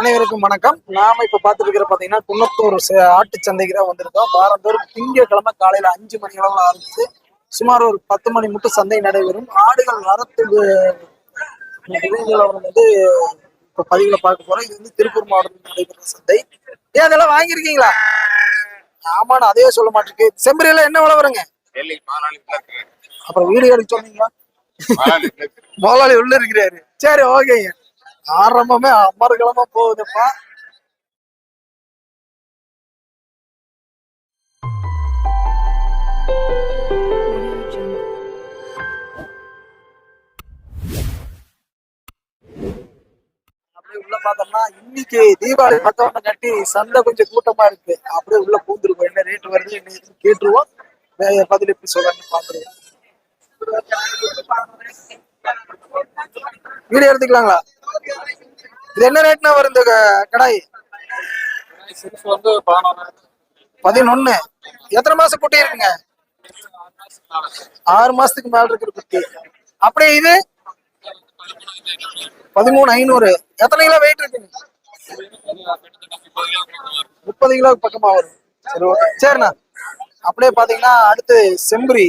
அனைவருக்கும் வணக்கம். நாம இப்ப பார்த்துட்டு இருக்கிற பாத்தீங்கன்னா குன்னத்தூர் ஆட்டுச் சந்தைக்கு தான் வந்திருக்கோம். வாரந்தோறும் திங்கட்கிழமை காலையில அஞ்சு மணி அளவுல ஆரம்பிச்சு சுமார் ஒரு பத்து மணி மட்டும் சந்தை நடைபெறும். ஆடுகள் வரத்து நிலவரம் வந்து இப்ப பதிவுல பார்க்க போறோம். இது வந்து திருப்பூர் மாவட்டத்தில் நடைபெறுற சந்தை. ஏன் அதெல்லாம் வாங்கியிருக்கீங்களா? ஆமாண்ணா அதே சொல்ல மாட்டேருக்கு. செம்பரியில என்ன விலை வருங்க? அப்புறம் வீடு எடுத்து சொன்னீங்களா? முதலாளி உள்ள இருக்கிறாரு. சரி ஓகேங்க. ஆரம்பமே அமர்கலமா போகுதுப்பா. அப்படியே உள்ள பார்த்தோம்னா இன்னைக்கு தீபாவளி பத்தவனை கட்டி சந்தை கொஞ்சம் கூட்டமா இருக்கு. அப்படியே உள்ள பூந்துருக்கோம். என்ன ரேட் வருது என்ன கேட்டுருவோம். பதில் எப்படி சொல்றாங்கன்னு பாத்துருவோம் வீடியோ எடுத்துக்கலாங்களா? இது என்ன ரேட்னா வரும் இந்த கடாய்? பதினொன்னு. எத்தனை மாசம் குட்டி இருக்குங்க? ஆறு மாசத்துக்கு மேல இருக்கிற குட்டி. அப்படியே இது? பதிமூணு ஐநூறு. எத்தனை கிலோ வெயிட் இருக்குங்க? முப்பது கிலோ பக்கமா வரும். சரி ஓகே சரிண்ணா. அப்படியே பாத்தீங்கன்னா அடுத்து செம்பரி.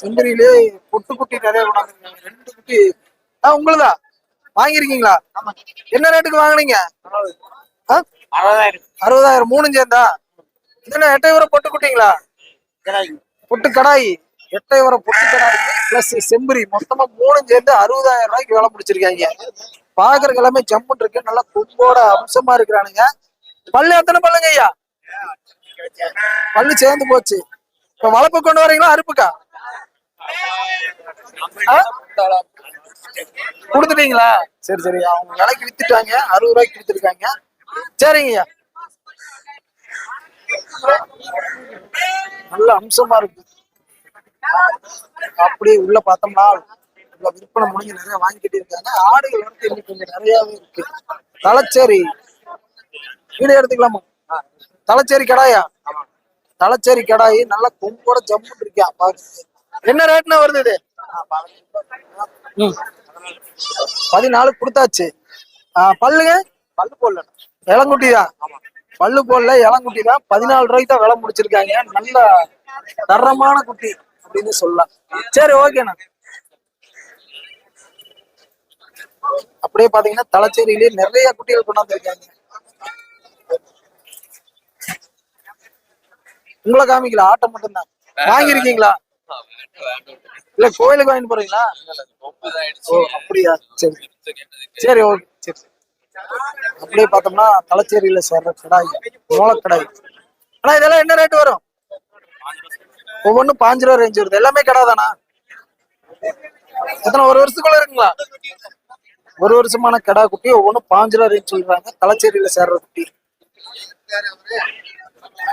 செம்பரியிலே பொட்டு குட்டி நிறைய கொண்டாந்துருக்காங்க. ரெண்டு குட்டி. ஆ உங்களுதா? வாங்கியிருக்கீங்களா? என்ன ரேட்டுக்கு வாங்கினீங்க? அறுபதாயிரம் அறுபதாயிரம். மூணு சேர்ந்தா? என்ன எட்டை வர பொட்டு குட்டிங்களா? பொட்டு கடாய். எட்டை வர பொட்டு கடாய் பிளஸ் செம்பரி. மொத்தமா மூணு சேர்ந்து அறுபதாயிரம் ரூபாய்க்கு விலை முடிச்சிருக்காங்க. பாக்குறதுக்கு எல்லாமே ஜம்முன் இருக்கு. நல்லா கொம்போட அம்சமா இருக்கிறானுங்க. பல்லு எத்தனை பல்லுங்க ஐயா? பல்லு சேர்ந்து போச்சு. இப்ப வளர்ப்பு கொண்டு வரீங்களா? அறுப்புக்கா? கொடுத்துட்டீங்களா? சரி சரி. அவங்க விலைக்கு வித்துட்டாங்க. அறுபது ரூபாய்க்கு வித்துருக்காங்க சரிங்கய்யா நல்ல அம்சமா இருக்கு. அப்படியே உள்ள பார்த்தோம்னா உள்ள விற்பனை முடிஞ்சு நிறைய வாங்கிக்கிட்டு இருக்காங்க. ஆடுகள் வந்து இன்னைக்கு கொஞ்சம் நிறையவே இருக்கு. தலைச்சேரி. வீடு எடுத்துக்கலாமா? தலைச்சேரி கடாயா? தலைச்சேரி கடாயி நல்லா கொம்போட ஜம்முன்னு இருக்கியா. என்ன ரேட்னா வருது இது. பதினாலு கொடுத்தாச்சு. பல்லுங்க? பல்லு போடல இளங்குட்டி தான் பல்லு போடல இளங்குட்டி தான் பதினாலு ரூபாய்க்கு தான் விலை முடிச்சிருக்காங்க. நல்ல தரமான குட்டி அப்படின்னு சொல்லலாம். சரி ஓகேண்ணா அப்படியே பாத்தீங்கன்னா தலைச்சேரியிலேயே நிறைய குட்டிகள் கொண்டாந்துருக்காங்க உங்களை காமிக்கல ஆட்டம் மட்டும்தான். வாங்கிருக்கீங்களா இல்ல கோயிலுக்கு வாங்கிட்டு போறீங்களா? ஓ அப்படியா? சரி. சரி ஓகே சரி அப்படியே பார்த்தோம்னா தலைச்சேரியில சேர்ற கடாய் மூலக்கடாய். ஆனா இதெல்லாம் என்ன ரேட் வரும்? ஒவ்வொன்றும் பாஞ்சு ரூபா ரேஞ்ச் வருது. எல்லாமே கடை தானா? எத்தனை ஒரு வருஷத்துக்குள்ள இருக்குங்களா? ஒரு வருஷமான கடா குட்டி ஒவ்வொன்றும் பாஞ்சு ரூபா ரேஞ்ச் சொல்றாங்க. தலைச்சேரியில சேர்ற குட்டி.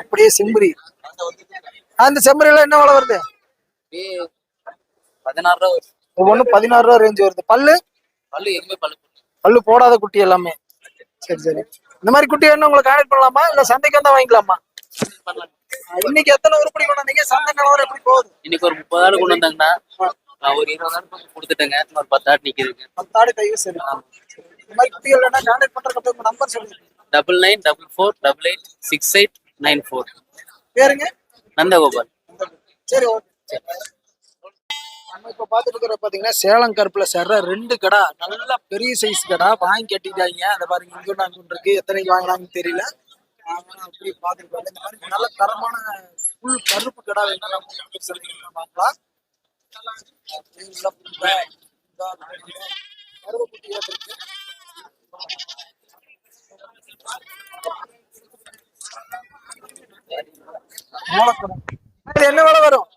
அப்படியே செம்பரி. அந்த செம்பரியில என்ன விலை வருது? பதினாறு ரூபா வரும். ஒவ்வொன்றும் பதினாறு ரூபா ரேஞ்ச் வருது. பல்லு? பல்லு எதுவுமே பல்லு. பல்லு போடாத குட்டி எல்லாமே. சரி சரி. இந்த மாதிரி குட்டி வேணும் உங்களுக்கு கான்டாக்ட் பண்ணலாமா? இல்ல சந்தைக்கு வந்தா வாங்கிக்கலாமா. இன்னைக்கு எத்தனை உருப்படி கொண்டாந்தீங்க சந்தை நிலவரம் எப்படி போகுது? இன்னைக்கு ஒரு முப்பது ஆடு கொண்டு வந்தாங்கண்ணா நான் ஒரு இருபதாயிரம் கொடுத்துட்டேங்க. ஒரு பத்து ஆடு நிக்குதுங்க. பத்தாடு கையும் சரி இந்த மாதிரி குட்டிகள் வேணா கான்டாக்ட் பண்றதுக்கு நம்பர் சொல்லுங்க. Double nine double four double eight six eight nine four. பேருங்க? நந்தகோபால். சரி ஓகே. நம்ம இப்போ பாத்துட்டு இருக்கிற பாத்தீங்கன்னா சேலம் கருப்பில் சேர்ற ரெண்டு கடை. நல்லா பெரிய சைஸ் கடை. வாங்கி கட்டிட்டாங்க. அதை பாருங்க இங்க ஒண்ணு அங்க ஒண்ணு இருக்கு. எத்தனைக்கு வாங்கினாங்கன்னு தெரியல. ஆனா அப்படி பாத்துட்டு இந்த மாதிரி நல்ல தரமான ஃபுல் கருப்பு கடை வேணா நம்ம வாங்கலாம். உள்ள கருப்பு இருக்கு என்ன விலை வரும்?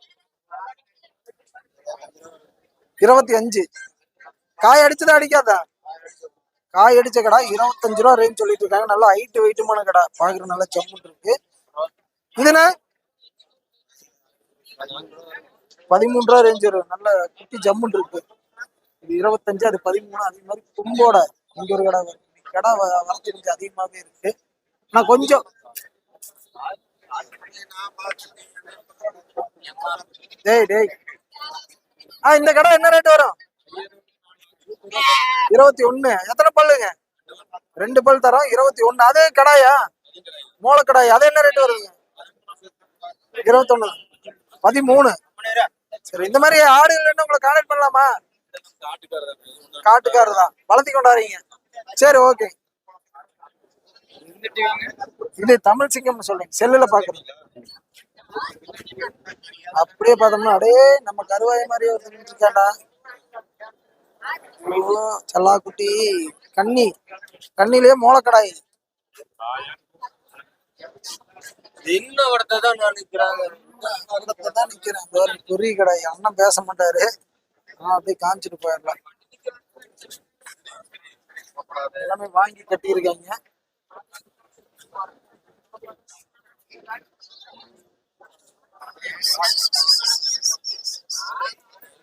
இருபத்தி அஞ்சு. காய் அடிச்சதா அடிக்காதா? காய் அடிச்ச கடை இருபத்தஞ்சு ரூபா ரேஞ்ச் சொல்லிட்டு இருக்காங்க. நல்லா ஹைட் வெயிட்டுமான கடை. பாக்குற நல்லா செம்முன் இருக்கு. இதுனா பதிமூணு ரூபா ரேஞ்ச் வரும். நல்ல குட்டி ஜம்முன் இருக்கு. இது இருபத்தஞ்சு அது பதிமூணு அதே மாதிரி தும்போட இங்க ஒரு கடை கடை வ- வரத்து கொஞ்சம் அதிகமாவே இருக்கு. ஆனா கொஞ்சம் டேய் டேய். ஆஹ் இந்த கடை என்ன ரேட் வரும்? இருபத்தி ஒண்ணு. எத்தனை பல்லுங்க? ரெண்டு பல் தரோம் இருபத்தி ஒண்ணு. அது கடாயா? மூளை கடாயா அது என்ன ரேட் வருதுங்க? இருபத்தொன்னு. பதிமூணு. சரி இந்த மாதிரி ஆடு இல்லைன்னு உங்களை கான்டாக்ட் பண்ணலாமா? காட்டுக்காரர் தான். வளர்த்தி கொண்டாடுறீங்க. சரி ஓகே இது தமிழ் சிங்கம்னு சொல்லுங்க செல்லுல பாக்குறீங்க அப்படியே பார்த்தோம்னா அடே நம்ம கருவாய் மாதிரி ஒருத்தர் இருக்காண்டா ஓ செல்லாக்குட்டி கன்னி கண்ணிலேயே மூலக்கடாய் இன்னும் ஒருத்தர் தான் நான் நிக்கிறாங்க தான் ஒரு பெரிய கடாய். அண்ணன் பேச மாட்டாரு. ஆஹ் அப்படியே காமிச்சிட்டு போயிடலாம். எல்லாமே வாங்கி கட்டியிருக்காங்க.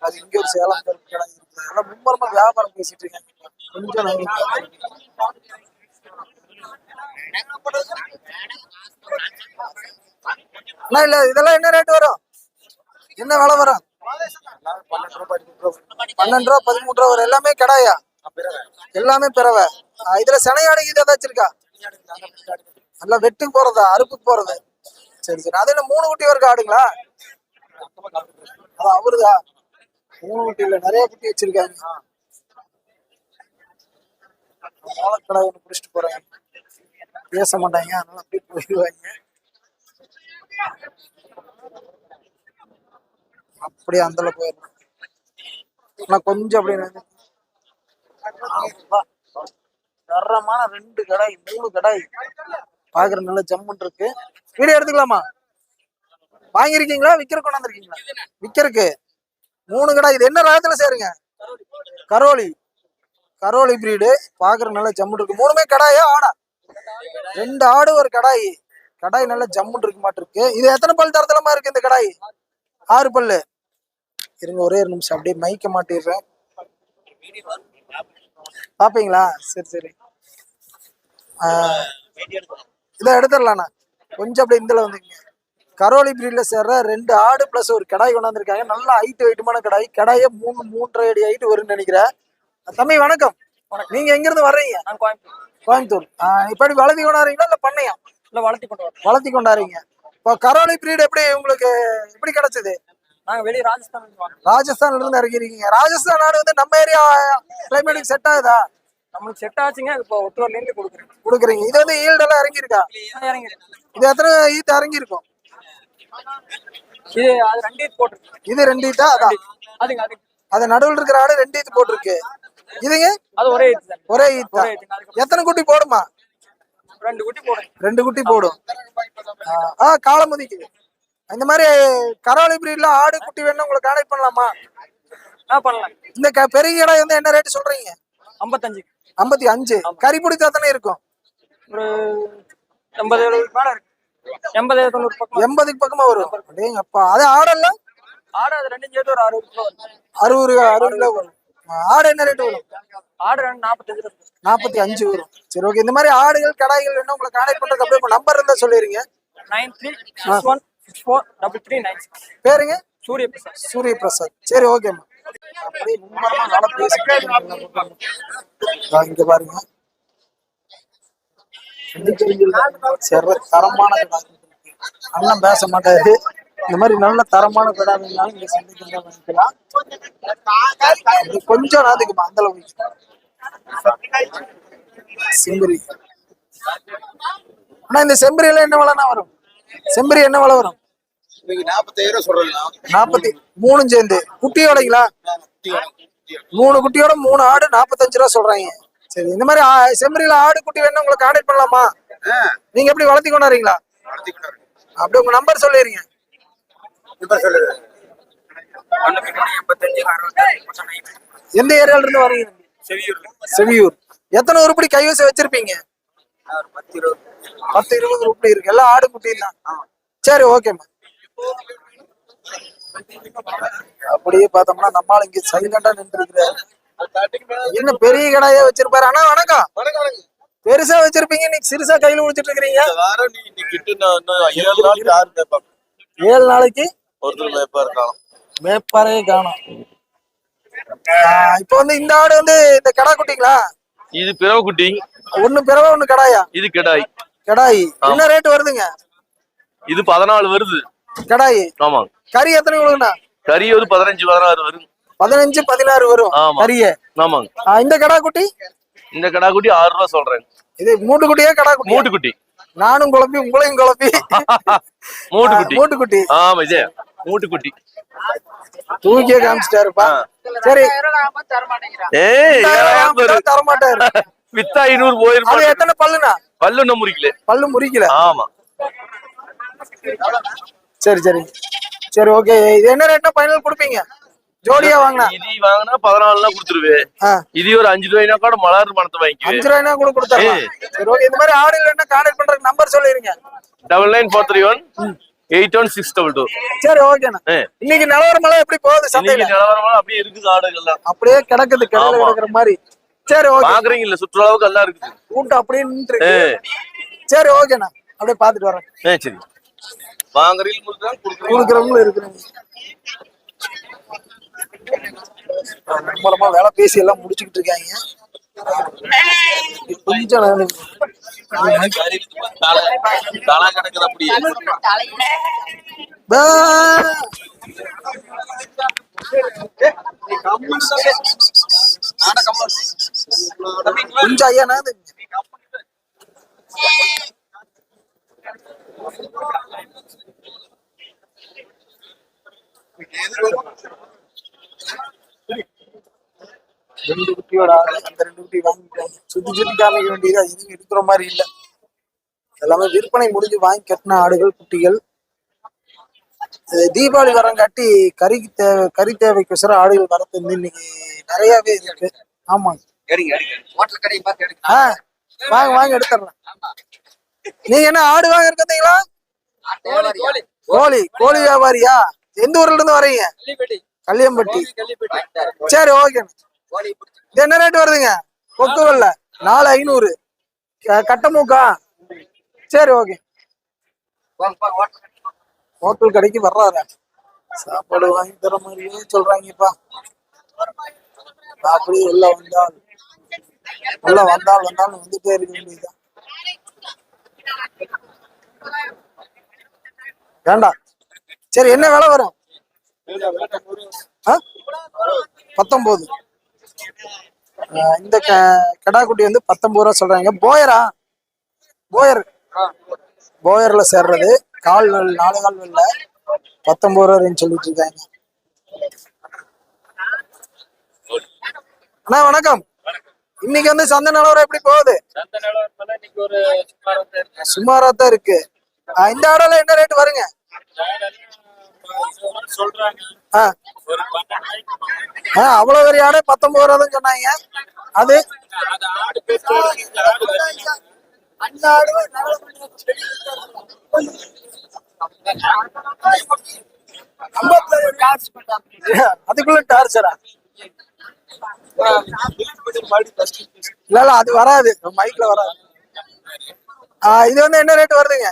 அது இங்க ஒரு சேலம் கடை இருக்கு மும்மரமா வியாபாரம் பேசிட்டு இருக்கேன். கொஞ்சம் அண்ணா இல்ல இதெல்லாம் என்ன ரேட் வரும்? என்ன விலை வரும்? பன்னெண்டு ரூபா பதிமூணு ரூபா வரும். எல்லாமே கடாயா? எல்லாமே பிறவை. இதுல சினையாடு இது ஏதாச்சும் இருக்கா? நல்லா வெட்டுக்கு போறதா? அறுப்புக்கு போறது? சரி சரி. அது என்ன மூணு குட்டி வரைக்கும் ஆடுங்களா? அது அவருதா? மூணு குட்டி இல்ல நிறைய குட்டி வச்சிருக்காங்க. மோளக்கடை ஒன்று பிடிச்சிட்டு போறாங்க பேச மாட்டாங்க அதனால அப்படியே போயிடுவாங்க. அப்படியே அந்தல போயிடலாம். ஆனா கொஞ்சம் அப்படியே தரமான ரெண்டு கடாய் மூணு கடாய். பாக்குற நல்ல ஜம்முன் இருக்கு. வீடியோ எடுத்துக்கலாமா? வாங்கியிருக்கீங்களா? விக்கிற கொண்டாந்துருக்கீங்களா விக்கிறக்கு மூணு கடை. இது என்ன ரகத்துல சேருங்க? கரோலி. கரோலி பிரீடு பாக்குற நல்ல ஜம்முன் இருக்கு. மூணுமே கடாயா? ஆடா. ரெண்டு ஆடு ஒரு கடாய். கடாய் நல்ல ஜம்முன் இருக்கு மாட்டிருக்கு இது எத்தனை பல் தரத்தலமா இருக்கு இந்த கடாய்? ஆறு பல்லு. இருங்க ஒரே ஒரு நிமிஷம். அப்படியே மைக்க மாட்டிடுறேன். பாப்பீங்களா? சரி சரி. ஆஹ் இதை எடுத்துடலாண்ணா. கொஞ்சம் அப்படியே இதில் வந்துங்க கரோலி பிரீட்ல சேர்ற ரெண்டு ஆடு பிளஸ் ஒரு கடாய் கொண்டாந்துருக்காங்க. நல்ல ஹைட் வெயிட்டுமான கடாய். கடாயே மூணு மூன்றரை அடி ஹைட் வரும்னு நினைக்கிறேன். தம்பி வணக்கம். நீங்க எங்க இருந்து வர்றீங்க கோயம்புத்தூர். கோயம்புத்தூர். இப்படி வளர்த்தி கொண்டாடுறீங்களா இல்ல பண்ணையா? இல்ல வளர்த்தி கொண்டு வளர்த்தி கொண்டாடுறீங்க. இப்போ கரோலி பிரீட் எப்படி உங்களுக்கு எப்படி கிடைச்சது? நாங்க வெளிய ராஜஸ்தான். ராஜஸ்தான்ல இருந்து இறங்கிருக்கீங்க ராஜஸ்தான் நாடு வந்து நம்ம ஏரியா கிளைமேட்டுக்கு செட் ஆகுதா? நம்மளுக்கு செட் ஆச்சுங்க இப்போ ஒட்டுவரில இருந்து கொடுக்குறேன். கொடுக்குறீங்க. இது வந்து ஈல்டெல்லாம் இறங்கியிருக்கா? இறங்கி இது எத்தனை ஈத்து இறங்கியிருக்கும்? இது அது ரெண்டு ஈத் போட்டிருக்கு. இது ரெண்டு ஈத்தா அதான். அதுங்க அது அது நடுவில் இருக்கிற ஆடு ரெண்டு ஈத்து போட்டிருக்கு. இதுங்க? அது ஒரே ஈத்தா ஒரே அதுக்கு எத்தனை குட்டி போடுமா? ரெண்டு குட்டி போடுங்க. ரெண்டு குட்டி போடும். ஆ, ஆ காலமுதிக்குது இந்த மாதிரி கராவளி பிரீட்ல ஆடு குட்டி வேணும் உங்களுக்கு கான்டாக்ட் பண்ணலாமா? ஆ பண்ணலாம். இந்த பெரிய கடை வந்து என்ன ரேட் சொல்றீங்க? ஐம்பத்தஞ்சு ஐம்பத்தி அஞ்சு. கறி பிடிச்சா தானே இருக்கும்? ஒரு எண்பது எழுபது மேல இருக்கு. எண்பது தொண்ணூறு பக்கம். எண்பதுக்கு பக்கமா வரும். அப்படிங்க அப்பா அது ஆடெல்லாம் ஆடு அது ரெண்டும் சேர்த்து ஒரு அறுபது கிலோ. அறுபது அறுபது கிலோ வரும். ஆடு என்ன ரேட் வரும்? ஆடு ரெண்டு நாற்பத்தஞ்சு நாற்பத்தி அஞ்சு வரும். சரி ஓகே. இந்த மாதிரி ஆடுகள் கடாய்கள் வேணும் உங்களை கான்டாக்ட் பண்றதுக்கு அப்படியே உங்க நம்பர் இருந்தா சொல்லிடுங்க nine three one six four double three nine six. பேருங்க? சூரிய பிரசாத் சூரிய பிரசாத் சரி ஓகேம்மா. இங்க பாருங்க சரி தரமான அண்ணன் பேச மாட்டாரு இந்த மாதிரி நல்ல தரமான கடை வேணாலும் இங்க சந்தைக்கு வந்து வாங்கிக்கலாம் கொஞ்சம் நாதுக்குமா அந்த அளவுக்கு செம்பரி ஆனா இந்த செம்பரி எல்லாம் என்ன விலைனா வரும்? செம்பரி என்ன விலை வரும் நாற்பத்தாயிரம் நாற்பத்தி மூணும் சேர்ந்து. குட்டியோடைங்களா? மூணு குட்டியோட மூணு ஆடு நாற்பத்தஞ்சு ரூபா சொல்றாங்க. சரி இந்த மாதிரி செம்மறியில ஆடு குட்டி வேணும் உங்களுக்கு கான்டாக்ட் பண்ணலாமா? நீங்க எப்படி வளர்த்தி கொண்டாடுறீங்களா? அப்படியே உங்க நம்பர் சொல்லிடுறீங்க எந்த ஏரியால இருந்து வரீங்க செவியூர். எத்தனை உருப்படி கைவசம் வச்சிருப்பீங்க? பத்து இருபது. பத்து இருபது உருப்படி இருக்கு. எல்லாம் ஆடு குட்டி தான் சரி ஓகேம்மா அப்படியே பார்த்தோம்னா நம்மால இங்க சைலண்டா நின்று இருக்கிறாரு என்ன பெரிய கடாயே வச்சிருப்பாரு? அண்ணா வணக்கம். வணக்கம் வணக்கம். பெருசா வச்சிருப்பீங்க நீங்க சிறுசா கையில குடிச்சிட்டு இருக்கிறீங்க. ஏழு நாளைக்கு? மேப்பாரே காணும். இப்போ வந்து இந்த ஆடு வந்து இந்த கடா குட்டிங்களா? இது பிறவு குட்டி. ஒண்ணு பிறவா ஒண்ணு கடாயா? இது கிடாய். கடாயி. என்ன ரேட் வருதுங்க? இது பதினாலு வருது. கடாயி. ஆமாங்க கறி எத்தனை கொடுங்கண்ணா கறி ஒரு பதினஞ்சு பதினாறு வரும். பதினஞ்சு பதினாறு வரும். கறிய. ஆமாங்க. இந்த கடா குட்டி இந்த கடா குட்டி ஆறு ரூபா சொல்றேங்க இது மூட்டு குட்டியே கடா குட்டி மூட்டு குட்டி நானும் குழப்பி உங்களையும் குழப்பி. மூட்டு குட்டி மூட்டு குட்டி ஆமா இதே. மூட்டு குட்டி தூக்கியே காமிச்சிட்டாருப்பா. சரி. ஏய் ஏன் பாரு. தர மாட்டாரு வித்தா ஐநூறு போயிருப்பாரு எத்தனை பல்லுண்ணா? பல்லு இன்னும் முறிக்கல. பல்லு முறிக்கல. ஆமா. சரி சரி. சரி ஓகே இது என்ன ரேட்னா ஃபைனல் கொடுப்பீங்க? ஜோடியா வாங்கினா? இது வாங்கினா பதினாலுனா கொடுத்துருவேன் ஆ, இது ஒரு அஞ்சு ரூபாய்னா கூட மலர் பணத்தை வாங்கிக்குவேன் அஞ்சு ரூபாய்னா கூட ஏய். சரி ஓகே இந்த மாதிரி ஆடு இல்லைன்னா கான்டாக்ட் பண்றதுக்கு நம்பர் சொல்லிருங்க. Double nine four three one eight one six double two சரி ஓகேண்ணா இன்னைக்கு நிலவரமெல்லாம் எப்படி போகுது சந்தையில? நிலவரமா அப்படியே இருக்குது ஆடுகள்லாம். அப்படியே கிடக்குது ஆமா. கிடக்குற மாதிரி. சரி ஓகே பாக்குறீங்க இல்ல சுற்றுலாவுக்கு எல்லாம் இருக்குது. கூட்டம் அப்படியே நின்று சரி ஓகேண்ணா அப்படியே பாத்துட்டு வரேன். சரி. வாங்குறீங்க கொடுக்குறாங்க கொடுக்குறீங்க? கொடுக்குறவங்களும் இருக்கிறாங்க. மூலமா வேலை பேசி எல்லாம் முடிச்சுக்கிட்டு இருக்காங்க. கொஞ்சம் தலா கிடக்குது அப்படியே. கொஞ்சம் ஐயா நான் ரெண்டு குட்டியோட ஆடு அந்த ரெண்டு குட்டி வாங்கிட்டாங்க சுத்தி சுத்தி காமிக்க வேண்டியது அது எதுவும் எடுக்கிற மாதிரி இல்ல. எல்லாமே விற்பனை முடிஞ்சு வாங்கி கட்டின ஆடுகள் குட்டிகள். தீபாவளி வரங்காட்டி கறிக்கு தேவை கறி தேவைக்கோசரம் ஆடுகள் வரத்து வந்து இன்னைக்கு நிறையவே இருக்கு. ஆமாங்க ஆ வாங்க வாங்க எடுத்துடலாம். நீங்க என்ன ஆடு வாங்க இருக்கீங்களா கோழி. கோழி வியாபாரியா? எந்த ஊர்ல இருந்து வரீங்க? கல்லியம்பட்டி சரி ஓகே. இது என்ன ரேட் வருதுங்க. கொக்கு வெள்ள நாலு ஐநூறு. கட்டமூக்கா கட்ட சரி ஓகே ஹோட்டல் கடைக்கு வர்றாரு. சாப்பாடு வாங்கி தர மாதிரியே சொல்றாங்கப்பா. அப்படியே உள்ள வந்தால். உள்ள வந்தால் வந்தால் வந்துட்டே இருக்க வேண்டியதுதான். வேண்டாம் சரி என்ன விலை வரும்? பத்தொன்பது இந்த கிடா குட்டி வந்து பத்தொன்பது ரூபா சொல்றாங்க. போயரா? போயர். போயர்ல சேர்றது. கால் வெல் நாலு கால் வெல்ல பத்தொன்பது ரூபான்னு சொல்லிட்டு இருக்காங்க. அண்ணா வணக்கம். இன்னைக்கு வந்து சந்தை நிலவரம் எப்படி போகுது? சுமாரா தான் இருக்கு. இந்த ஆடெல்லாம் என்ன ரேட் வருங்க? அவ்வளவு பெரிய ஆடு பத்தொன்பது ரூபா தான் சொன்னாங்க. அது? அதுக்குள்ள டார்ச்சரா இல்ல இல்ல அது வராது. மைக்ல வராது. இது வந்து என்ன ரேட் வருதுங்க?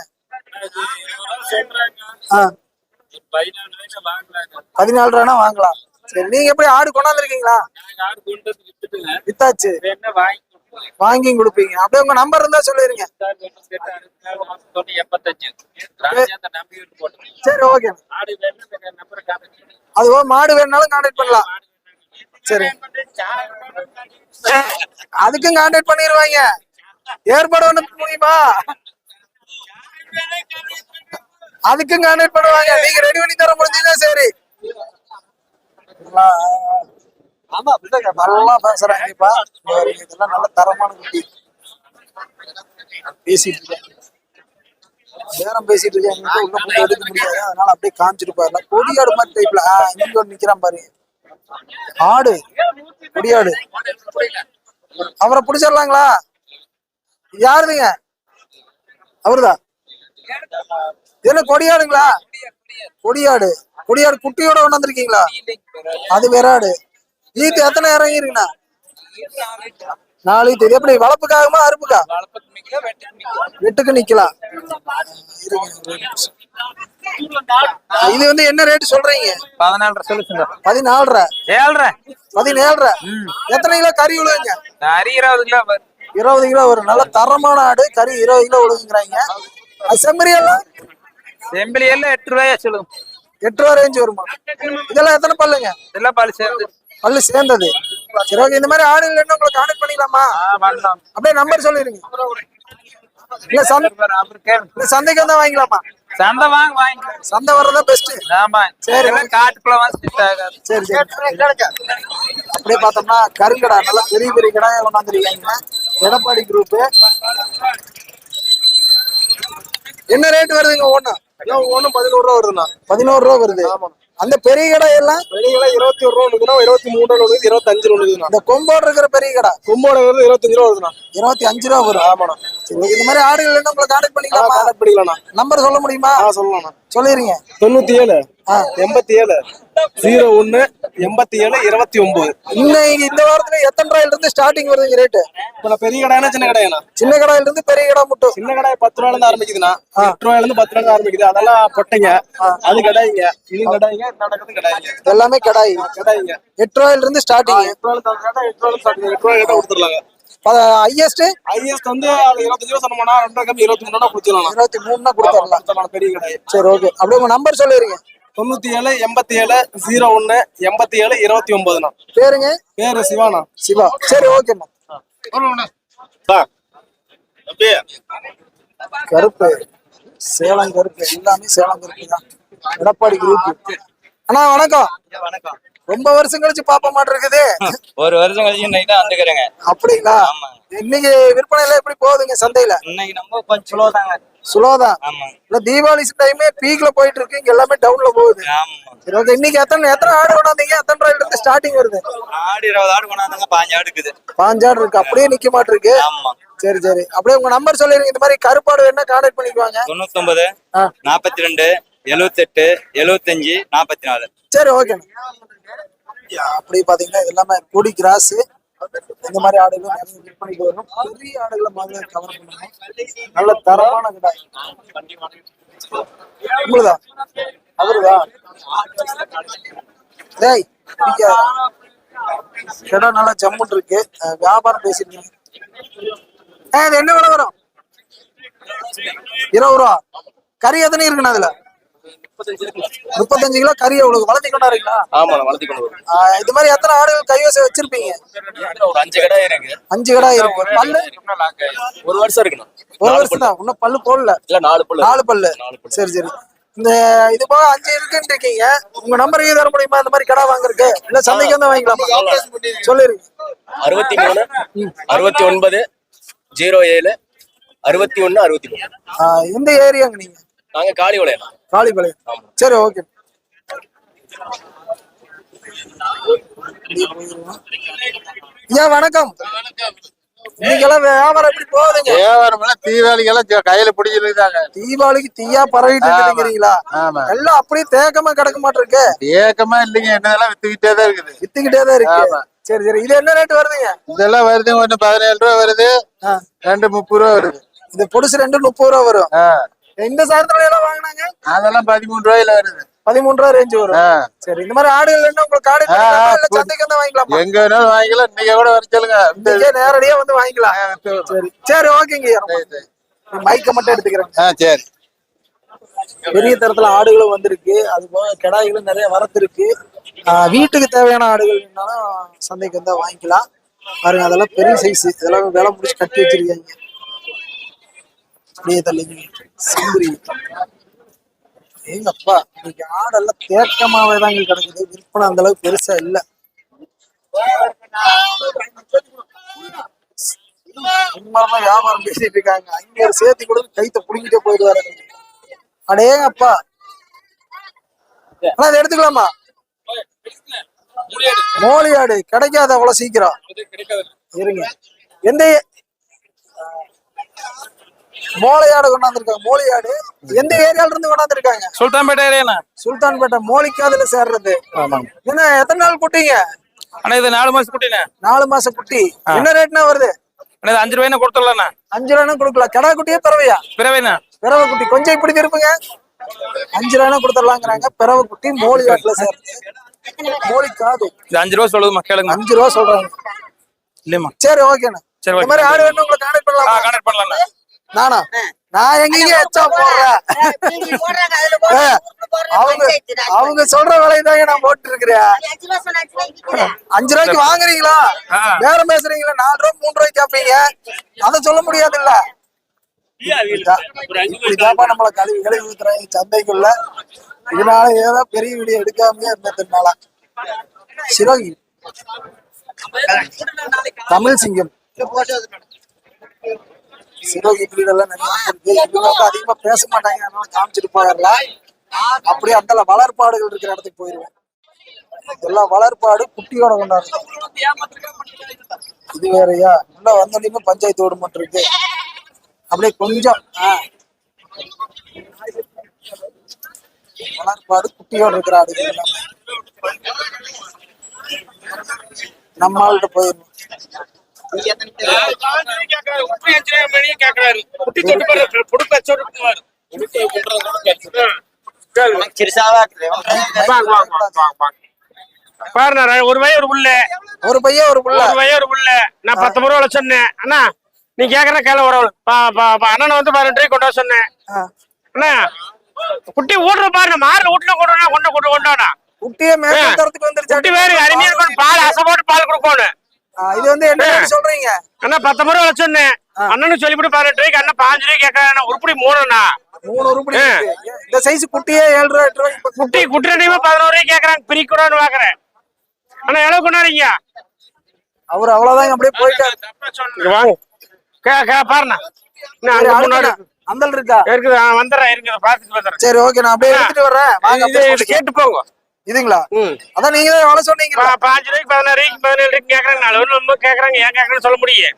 பதினாலு ரூபானா வாங்கலாம். சரி நீங்க எப்படி ஆடு கொண்டாந்துருக்கீங்களா? வித்தாச்சு. வாங்கி கொடுப்பீங்க. அப்படியே உங்க நம்பர் இருந்தா சொல்லிருங்க. சரி ஓகே அதுவோ மாடு வேணுனாலும் கான்டாக்ட் பண்ணலாம். சரி. அதுக்கும் கான்டாக்ட் பண்ணிடுவாங்க ஏற்பாடு ஒண்ணு முடியுமா? அதுக்கும் கான்டாக்ட் பண்ணுவாங்க. நீங்க ரெடி பண்ணி தர முடிஞ்சீங்கன்னா சரி. ஆமா நல்லா பேசுறாங்கப்பா இதெல்லாம் நல்ல தரமான குட்டி. பேசிட்டு நேரம் பேசிட்டு இருக்கேன். என்கிட்ட உள்ள போய் எடுக்க முடியாது. அதனால அப்படியே காமிச்சிட்டு போயிடலாம் கொடியாடு மாதிரி டைப்ல ஆஹ் இங்க ஒண்ணு நிக்கிறான் பாரு. ஆடு. கொடியாடு. அவரை பிடிச்சிடலாங்களா? யாருதுங்க? அவருதான் என்ன கொடியாடுங்களா? கொடியாடு கொடியாடு. குட்டியோட கொண்டு வந்திருக்கீங்களா அது வேற ஆடு ஈத்து எத்தனை இறங்கிருக்குண்ணா நாலு ஈத்து. இது எப்படி வளர்ப்புக்காகமா அறுப்புக்கா? வெட்டுக்கு நிக்கலாம். இது வந்து என்ன ரேட் சொல்றீங்க? பதினாலு சொல்லுங்க பதினாலரை. ஏழ்ரை. பதினேழரை. எத்தனை கிலோ கறி விழுவுங்க நிறைய இருபது கிலோ இருபது கிலோ வரும். நல்ல தரமான ஆடு கறி இருபது கிலோ விழுங்குறாங்க அது செம்மறி எல்லாம்? செம்பிளி எல்லாம் எட்டு ரூபாயா சொல்லுங்க. எட்டு ரூபா ரேஞ்சு வருமா? இதெல்லாம் எத்தனை பல்லுங்க? இதெல்லாம் பால் சேர்ந்து. பல்லு சேர்ந்தது. சரி ஓகே இந்த மாதிரி ஆடுகள் என்ன உங்களை கான்டாக்ட் பண்ணிக்கலாமா? அப்படியே நம்பர் சொல்லிருங்க இல்ல சந்தை சந்தைக்கு வந்தா வாங்கிக்கலாமா? சந்தை வாங்க வாங்கி சந்தை வர்றதா பெஸ்ட் ஆமா. சரி. காட்டுக்குள்ள வந்து சரி சரி. அப்படியே பார்த்தோம்னா கருங்கடா நல்லா பெரிய பெரிய கடாயை கொண்டாந்துருக்காங்க. எடப்பாடி குரூப் என்ன ரேட் வருதுங்க ஒண்ணு ஒன்னும் பதினோரு ரூபா வருதுண்ணா. பதினோரு ரூபா வருது. அந்த பெரிய கடை எல்லாம்? வெளியில இருபத்தி ஒரு ரூபா ஒண்ணுக்குன்னா இருபத்தி மூணு ரூபா ஒண்ணு இருபத்தஞ்சு ரூபா இந்த கொம்போடு இருக்கிற பெரிய கடை? கும்போட வருது இருபத்தஞ்சு ரூபா வருதுண்ணா. இருபத்தி அஞ்சு ரூபா வரும். ஆமாண்ணா. okay. இந்த மாதிரி ஆடுகள் என்ன உங்களை கான்டாக்ட் பண்ணிக்கலாமா? கான்டாக்ட் பண்ணிக்கலாம்ண்ணா நம்பர் சொல்ல முடியுமா? ஆ சொல்லலாம்ண்ணா சொல்லிருங்க. தொண்ணூத்தி ஏழு. எண்பத்தி ஏழு ஜீரோ ஒண்ணு எண்பத்தி ஏழு இருபத்தி ஒன்பது. இன்னைக்கு இந்த வாரத்துல எத்தனை ரூபாயில இருந்து ஸ்டார்டிங் வருதுங்க ரேட்டு இப்ப பெரிய கடைனா சின்ன கடையாண்ணா? சின்ன கடையில இருந்து பெரிய கடை மட்டும் சின்ன கடை பத்து ரூபாயில இருந்து ஆரம்பிக்குதுண்ணா. எட்டு ரூபாயில இருந்து பத்து இருந்து ஆரம்பிக்குது. அதெல்லாம் பொட்டைங்க. அது கடாய்ங்க இது கடாய்ங்க இந்த நடக்கிறது கடாய்ங்க எல்லாமே கடாய். கடாய்ங்க. எட்டு ரூபாயில இருந்து ஸ்டார்டிங் எட்டு ரூபாயில எட்டு ரூபாயில எட்டு ரூபாய் கேட்டா கொடுத்துடலாங்க. ஹையஸ்ட் ஐஎஸ் வந்து அது இருபத்தஞ்சு ரூபா சொன்னோம்னா ரெண்டு ரூபா கம்மி இருபத்தி மூணு ரூபா கொடுத்துடலாம். இருபத்தி கொடுத்துடலாம். பெரிய கடை சரி ஓகே அப்படியே உங்க நம்பர் சொல்லிருங்க தொண்ணூத்தி ஏழு எண்பத்தி ஏழு ஜீரோ ஒண்ணு எண்பத்தி ஏழு இருபத்தி ஒன்பதுண்ணா. பேருங்க? பேரு சிவானா சிவா. சரி ஓகேம்மா கருப்பு. சேலம் கருப்பு. எல்லாமே சேலம் கருப்பு தான். எடப்பாடி குரூப் அண்ணா வணக்கம். வணக்கம். ரொம்ப வருஷம் கழிச்சு பாப்ப மாட்டிருக்குது ஒரு வருஷம் கழிச்சு தான் வந்துக்கிறேங்க. அப்படிங்களா. இன்னைக்கு விற்பனை எல்லாம் எப்படி போகுதுங்க சந்தையில? இன்னைக்கு நம்ம கொஞ்சம் ஸ்லோ தாங்க. சுலோதான் ஆமாங்க. இல்ல தீபாவளி டைமே பீக்ல போயிட்டு இருக்கு இங்க எல்லாமே டவுன்ல போகுது. ஆமா சரி ஓகே இன்னைக்கு எத்தனை எத்தனை ஆடு கொண்டாந்தீங்க? எத்தனை ரூபாயில இருந்து ஸ்டார்டிங் வருது? ஆடு இருபது ஆடு கொண்டாந்துங்க பாஞ்சு ஆடு இருக்குது. பாஞ்சாடு இருக்கு அப்படியே நிக்க மாட்டிருக்கு. ஆமா. சரி சரி. அப்படியே உங்க நம்பர் சொல்லிருங்க இந்த மாதிரி கருப்பாடு வேணா கான்டாக்ட் பண்ணிக்குவாங்க. தொண்ணூத்தொன்பது ஆ. நாற்பத்தி ரெண்டு எழுவத்தெட்டு எழுவத்தஞ்சு நாற்பத்தி நாலு. சரி ஓகே அப்படி பாத்தீங்கன்னா இது எல்லாமே கொடி கிராஸ் இந்த மாதிரி ஆடுகளும் நிறைய விற்பனைக்கு வரும் பெரிய ஆடுகளை மாதிரி கவர் பண்ணணும். நல்ல தரமான கிடாய் உங்களுதா? அவருதா? டேய் இடம் கிடா நல்லா ஜம்முன் இருக்கு. வியாபாரம் பேசிட்டு ஏ இது என்ன விலை வரும்? இருபது ரூபா. கறி எத்தனை இருக்குண்ணா அதுல? முப்பத்தஞ்சு கிலோ கறி எவ்வளவு வளர்த்தி கொண்டாடுறீங்களா ஆமாண்ணா வளர்த்தி கொண்டு இது மாதிரி எத்தனை ஆடுகள் கைவசம் வச்சிருப்பீங்க? ஒரு அஞ்சு கடை இருக்கு. அஞ்சு கடை இருக்கு. பல்லு? ஒரு வருஷம் இருக்குண்ணா ஒரு வருஷம் தான். இன்னும் பல்லு போடல. இல்ல நாலு பல்லு. நாலு பல்லு. சரி சரி. இந்த இது போக அஞ்சு இருக்குன்னு இருக்கீங்க. உங்க நம்பர் தர முடியுமா? இந்த மாதிரி கடை வாங்குறதுக்கு? இல்ல சந்தைக்கு வந்து வாங்கிக்கலாமா? சொல்லிருங்க அறுபத்தி மூணு அறுபத்தி ஒன்பது ஜீரோ ஏழு அறுபத்தி ஒண்ணு அறுபத்தி மூணு. எந்த ஏரியாங்க நீங்க? நாங்க காளி விளையாடலாம் காளிபாளையம் சரி ஓகே ஐயா வணக்கம். வியாபாரம் எப்படி போகுதுங்க? வியாபாரம் எல்லாம் தீபாவளிக்கெல்லாம் ஜ- கையில பிடிச்சிருக்காங்க தீபாவளிக்கு தீயா பரவிட்டு இருக்குங்கிறீங்களா ஆமா. எல்லாம் அப்படியே தேக்கமா கிடக்க மாட்டிருக்கு. ஏக்கமா இல்லைங்க. என்னதெல்லாம் வித்துக்கிட்டே தான் இருக்குது. வித்துக்கிட்டே தான் இருக்கு. சரி சரி. இது என்ன ரேட் வருதுங்க? இதெல்லாம் வருது ஒண்ணு பதினேழு ரூபா வருது. ரெண்டு முப்பது ரூபா வருது. இது பொடிசு ரெண்டு முப்பது ரூபா வரும். இந்த சாயந்தரம் எல்லாம் வாங்கினாங்க? அதெல்லாம் பதிமூணு ரூபாயில வருது. பதிமூணு ரூபா ரேஞ்ச் வரும். சரி இந்த மாதிரி ஆடுகள் என்ன உங்களுக்கு காடை ஆ, ஆ, இல்ல பு- சந்தைக்கு வந்து வாங்கிக்கலாமா? எங்க வேணாலும் வாங்கிக்கலாம். இன்னைக்கு கூட வர சொல்லுங்க. நேரடியா வந்து வாங்கிக்கலாம். சரி சரி ஓகேங்க மைக்க மட்டும் எடுத்துக்கிறேன். சரி. பெரிய தரத்துல ஆடுகளும் வந்திருக்கு. அது போக கிடாய்களும் நிறைய வரத்து இருக்கு வீட்டுக்கு தேவையான ஆடுகள்னாலும் சந்தைக்கு வந்தா வாங்கிக்கலாம். பாருங்க அதெல்லாம் பெரிய சைஸ் இதெல்லாம் விலை முடிச்சு கட்டி வச்சிருக்காங்க. அப்படியே சிங்கிரி ஏங்கப்பா இன்னைக்கு ஆடெல்லாம் தேக்கமாவே தான் இங்க கிடைக்குது. விற்பனை அந்த அளவுக்கு பெருசா இல்ல. சும்மாதான் வியாபாரம் பேசிட்டு இருக்காங்க. அங்க சேர்த்து கூட கைத்த புடிங்கிட்டே போயிடுவாரு. அடேங்கப்பா. அண்ணா அதை எடுத்துக்கலாமா? மோலியாடு ஆடு கிடைக்காது அவ்வளவு சீக்கிரம். இருங்க. எந்த மோளை ஆடு கொண்டாந்துருக்காங்க. மோலி ஆடு எந்த ஏரியால இருந்து கொண்டாந்துருக்காங்க? சுல்தான்பேட்டை ஏரியாண்ணா சுல்தான்பேட்டை மோலிக்காதுல சேர்றது. என்ன எத்தனை நாள் குட்டிங்க? அண்ணா இது நாலு மாசம் குட்டிண்ணே. நாலு மாசம் குட்டி. என்ன ரேட்னா வருது? அண்ணா அஞ்சு ரூபாய்னா கொடுத்துடலாண்ணா. அஞ்சு ரூபாய்னா கொடுக்கலாம். கடா குட்டியே பிறவையா? பிறவைண்ணா. பிறவை குட்டி. கொஞ்சம் இப்படி திருப்புங்க அஞ்சு ரூபாய்னா கொடுத்துடலாங்கிறாங்க. பிறவை குட்டி மோலி ஆட்டுல சேர்றது. மோலி காது அஞ்சு ரூபா சொல்லுதுமா கேளுங்க. அஞ்சு ரூபா சொல்றாங்க. இல்லையம்மா சரி ஓகேண்ணா. சரி இந்த மாதிரி ஆடு வேணும் உங்களை கான்டாக்ட் பண்ணலாமா? கான்டாக்ட் பண்ணலாம்ண்ணா நானா? நான் எங்கேயும் எச்சா போடுறேன். அவங்க அவங்க சொல்ற விலை தாங்க நான் போட்டு இருக்கிறேன் அஞ்சு ரூபாய்க்கு வாங்குறீங்களா. வேற பேசுறீங்களா? நாலு ரூபா மூணு ரூபாய்க்கு கேப்பீங்க. அதை சொல்ல முடியாது இல்ல நம்மள கழுவி கழுவி ஊத்துறாங்க சந்தைக்குள்ள. இதனால ஏதோ பெரிய வீடியோ எடுக்காமயே இருந்ததுனால சிரோகி தமிழ் சிங்கம். சிரோகி breed எல்லாம் நிறைய அதிகமா பேச மாட்டாங்க. அதனால காமிச்சிட்டு போயிடலாம் அப்படியே அந்த வளர்ப்பாடுகள் இருக்கிற இடத்துக்கு போயிருவேன். எல்லா வளர்ப்பாடு குட்டியோட கொண்டாடுறோம் இது வேறையா? உள்ள வந்தோடனே பஞ்சாயத்து ஓடு மட்டும் இருக்கு. அப்படியே கொஞ்சம் வளர்ப்பாடு குட்டியோட இருக்கிற ஆடுகள் எல்லாமே. நம்ம ஆள்கிட்ட போயிடணும் பாருண்ணா ஒரு வய ஒரு புள்ள ஒரு பையன் ஒரு புள்ள. ஒரு வய ஒரு புள்ள நான் பத்தொன்பது ரூபா சொன்னேன். அண்ணா நீ கேக்குற கேள ஒரு அண்ணனை வந்து பதினெட்டு ரூபாய் கொண்டு சொன்னேன். அண்ணா குட்டி ஊடுற பாருங்க மாறு வீட்டுல கொண்டு கொண்டு கொண்டு கொண்டாடா குட்டியை மேற்கொண்டு தரத்துக்கு வந்துருச்சு. குட்டி வேறு அருமையா பால் அசை போட்டு பால் கொடுக்கணும். இது வந்து என்ன சொல்றீங்க? அண்ணா பத்தொன்பது ரூபா சொன்னேன். அண்ணனுக்கு சொல்லிவிட்டு பதினெட்டு ரூபாய்க்கு அண்ணன் பாஞ்சு ரூபாய் கேட்கறேன் உருப்படி மூணுண்ணா மூணு உருப்படி. இந்த சைஸ் குட்டியே ஏழு ரூபா எட்டு பக்கம் குட்டி குட்டி ரெண்டுமே பதினோரு ரூபாய் கேட்கறாங்க. பிரிக்கூடாதுன்னு பாக்குறேன் அண்ணா எவ்வளவு கொண்டாடுறீங்க? அவர் அவ்வளவுதான் அப்படியே போயிட்டாரு. வாங்க. பாருண்ணா. முன்னாடி. அந்தல் இருக்கா? இருக்குது வந்துடுறேன் இருக்குது பார்த்துட்டு வந்துடுறேன். சரி ஓகே நான் அப்படியே எடுத்துட்டு வர்றேன். கேட்டு போங்க. இதுங்களா? அதான் நீங்க தான் எவ்வளவு சொன்னீங்க பாஞ்சு ரூபாய்க்கு பதினாறு ரூபாய்க்கு பதினேழு ரூபாய்க்கு கேட்கறாங்க நாலு நம்ம கேட்கறாங்க ஏன் கேட்கறேன்னு சொல்ல முடியும்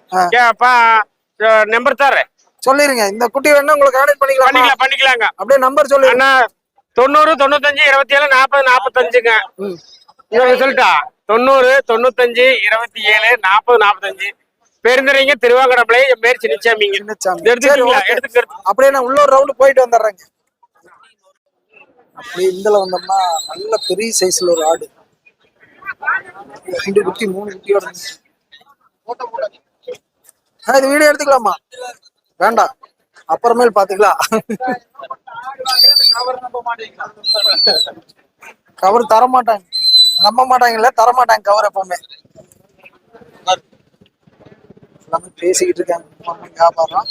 நம்பர் தரேன் சொல்லிருங்க. இந்த குட்டி வேணா உங்களுக்கு கான்டாக்ட் பண்ணிக்கலாம்? பண்ணிக்கலாம் பண்ணிக்கலாங்க. அப்படியே நம்பர் சொல்லிருங்க. அண்ணா தொண்ணூறு தொண்ணூத்தஞ்சு இருபத்தி ஏழு நாற்பது நாற்பத்தஞ்சுங்க. சொல்லிட்டா? தொண்ணூறு தொண்ணூத்தஞ்சு இருபத்தி ஏழு நாற்பது நாற்பத்தஞ்சு. பெருந்தரைங்க திருவாங்கடப்பிள்ளை என் பேர் சின்னச்சாமிங்க. எடுத்துக்கிறது அப்படியே நான் உள்ள ஒரு ரவுண்டு போயிட்டு வந்துடுறேங்க. அப்படியே இந்தல வந்தோம்னா நல்ல பெரிய சைஸ்ல ஒரு ஆடு. ரெண்டு குட்டி மூணு குட்டியோட இது வீடியோ எடுத்துக்கலாமா? வேண்டாம். அப்புறமேல் பாத்துக்கலாம். கவர் தர மாட்டாங்க. நம்ப மாட்டாங்கல்ல தர மாட்டாங்க கவர் எப்பவுமே. எல்லாமே பேசிக்கிட்டு இருக்காங்க. வியாபாரம்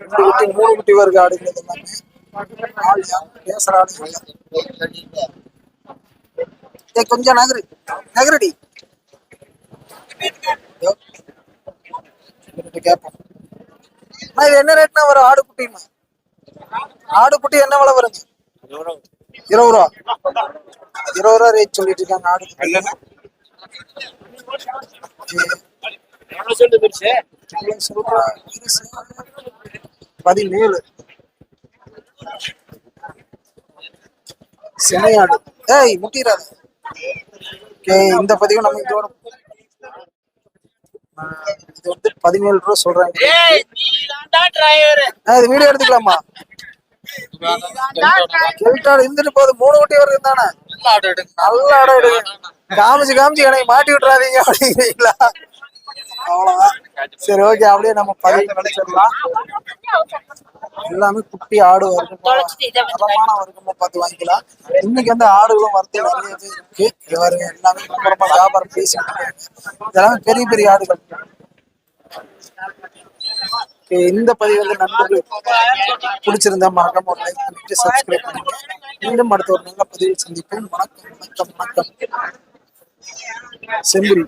ரெண்டு குட்டி மூணு குட்டி வருது ஆடுங்கிறது எல்லாமே ஆள் யாரும் பேசுற ஆளு இல்லை. ஏய், கொஞ்சம் நகரு. நகரடி. கேட்போம் இது என்ன ரேட்னா வரும்? ஆடு குட்டிமா ஆடு குட்டி என்ன விலை வருது இருபது ரூபா. இருபது ரூபா ரேட் சொல்லிட்டு இருக்காங்க ஆடு குட்டி. பதினேழு சினையாடு ஏய் முட்டிடாது. ஓகே இந்த பதிவு நம்ம இதோட இது வந்து பதினேழு ரூபா சொல்றாங்க. இது வீடியோ எடுத்துக்கலாமா? இருந்துட்டு போகுது. மூணு குட்டி வருது தானே நல்ல இடம் எடுங்க. காமிச்சு காமிச்சு எனக்கு மாட்டி விட்டுறாதீங்க அப்படிங்கிறீங்களா? அவ்வளவுதான். சரி ஓகே அப்படியே நம்ம பதிவு முடிச்சிடலாம். எல்லாமே குட்டி ஆடு வரைக்கும் தரமான பார்த்து வாங்கிக்கலாம். இன்னைக்கு வந்து ஆடுகளும் வரத்து நிறைய இருக்கு. இவருங்க எல்லாமே ரொம்ப வியாபாரம் பேசிட்டு இதெல்லாமே பெரிய பெரிய ஆடுகள். இந்த பதிவு நண்பர்கள் பிடிச்சிருந்தா மறக்காம ஒரு லைக் பண்ணிட்டு சப்ஸ்கிரைப் பண்ணுங்க மீண்டும் அடுத்த ஒரு நல்ல பதிவில் சந்திப்பேன் வணக்கம் வணக்கம் வணக்கம். செம்புரி